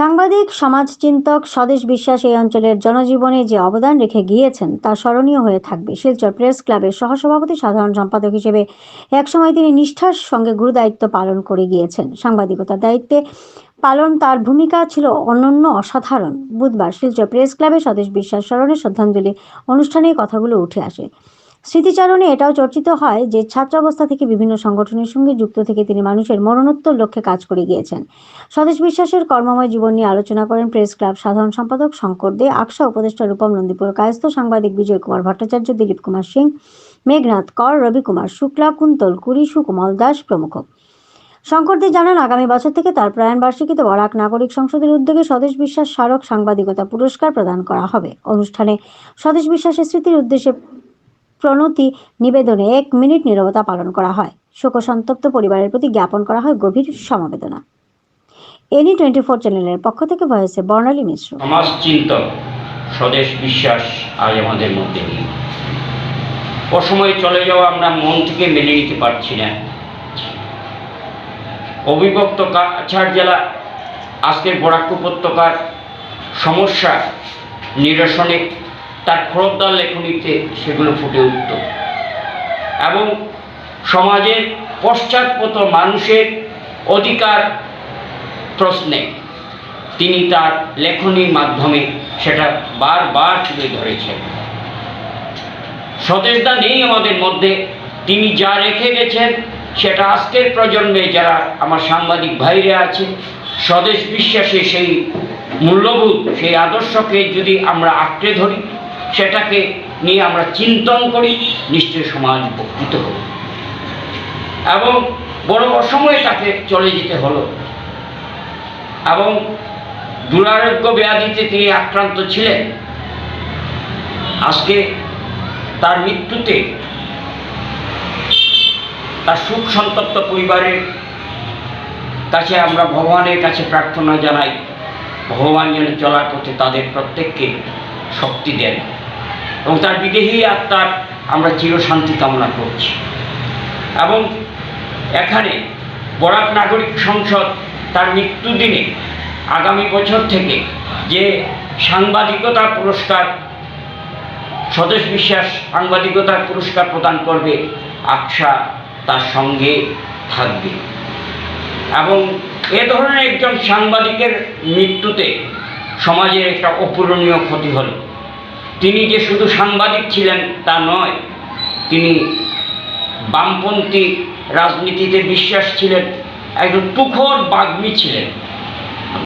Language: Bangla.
সাংবাদিক, সমাজচিন্তক, স্বদেশ বিশ্বাস এই অঞ্চলের জনজীবনে যে অবদান রেখে গিয়েছেন তা স্মরণীয় হয়ে থাকবে। শিলচর প্রেস ক্লাবের সহসভাপতি, সাধারণ সম্পাদক হিসেবে একসময় তিনি নিষ্ঠার সঙ্গে গুরুদায়িত্ব পালন করে গিয়েছেন। সাংবাদিকতার দায়িত্বে পালন তার ভূমিকা ছিল অনন্য অসাধারণ। বুধবার শিলচর প্রেস ক্লাবে স্বদেশ বিশ্বাস স্মরণে শ্রদ্ধাঞ্জলি অনুষ্ঠানে কথাগুলো উঠে আসে। স্মৃতিচারণে এটাও চর্চিত হয় যে ছাত্রাবস্থা থেকে বিভিন্ন সংগঠনের সঙ্গে যুক্ত থেকে তিনি মানুষের মরণোত্তর লক্ষ্যে কাজ করে গিয়েছেন। স্বদেশ বিশ্বাসের কর্মময় জীবন নিয়ে আলোচনা করেন প্রেস ক্লাব সাধারণ সম্পাদক শঙ্কর দে আকশা উপদেষ্টা রূপম নন্দীপুর, কায়স্থ সাংবাদিক বিজয় কুমার ভট্টাচার্য, দিলীপ কুমার সিং, মেঘনাথ কর, রবি কুমার শুক্লা, কুন্তল কুরি, সুকুমল দাস প্রমুখ। শঙ্করদে জানান, আগামী বছর থেকে তার প্রয়াণ বার্ষিকীতে বরাক নাগরিক সংসদের উদ্যোগে স্বদেশ বিশ্বাস স্মারক সাংবাদিকতা পুরস্কার প্রদান করা হবে। অনুষ্ঠানে স্বদেশ বিশ্বাসের স্মৃতির উদ্দেশ্যে প্রণতি নিবেদনে এক মিনিট নীরবতা পালন করা হয়। শোকসন্তপ্ত পরিবারের প্রতি জ্ঞাপন করা হয় গভীর সমবেদনা। এনি টোয়েন্টি ফোর চ্যানেলের পক্ষ থেকে ভয়েসে বর্ণালী মিশ্র। সমাজ স্বদেশ বিশ্বাস আজ আমাদের মধ্যে নেই। অসময়ে চলে যাওয়া আমরা মন থেকে মেনে নিতে পারছি না। অবিভক্ত কাছাড় জেলা, আজকের বরাক উপত্যকার সমস্যা নিরসনে তার খরদার লেখনীতে সেগুলো ফুটে উঠত। এবং সমাজের পশ্চাৎপত মানুষের অধিকার প্রশ্নে তিনি তার লেখনীর মাধ্যমে সেটা বারবার তুলে ধরেছেন। স্বদেশদা নেই আমাদের মধ্যে, তিনি যা রেখে গেছেন সেটা আজকের প্রজন্মে যারা আমার সাংবাদিক ভাইরা আছে, স্বদেশ বিশ্বাসে সেই মূল্যবোধ, সেই আদর্শকে যদি আমরা আঁকড়ে ধরি সেটাকে নিয়ে আমরা চিন্তন করি, নিশ্চয় সমাজ উপকৃত হবে। এবং বড় অসময়ে তাকে চলে যেতে হলো। এবং দুরারোগ্য ব্যাধিতে তিনি আক্রান্ত ছিলেন। আজকে তার মৃত্যুতে তার সুখ সন্তপ্ত পরিবারের কাছে আমরা ভগবানের কাছে প্রার্থনা জানাই। ভগবান যেন চলার পথে তাদের প্রত্যেককে শক্তি দেন। এবং তার বিদেহী আত্মার আমরা চিরশান্তি কামনা করছি। এবং এখানে বরাক নাগরিক সংসদ তার মৃত্যুদিনে আগামী বছর থেকে যে সাংবাদিকতা পুরস্কার স্বদেশ বিশ্বাস সাংবাদিকতার পুরস্কার প্রদান করবে আকশা তার সঙ্গে থাকবে। এবং এ ধরনের একজন সাংবাদিকের মৃত্যুতে সমাজের একটা অপূরণীয় ক্ষতি হলো। তিনি যে শুধু সাংবাদিক ছিলেন তা নয়, তিনি বামপন্থী রাজনীতিতে বিশ্বাস ছিলেন, একজন তুখর বাগ্মী ছিলেন।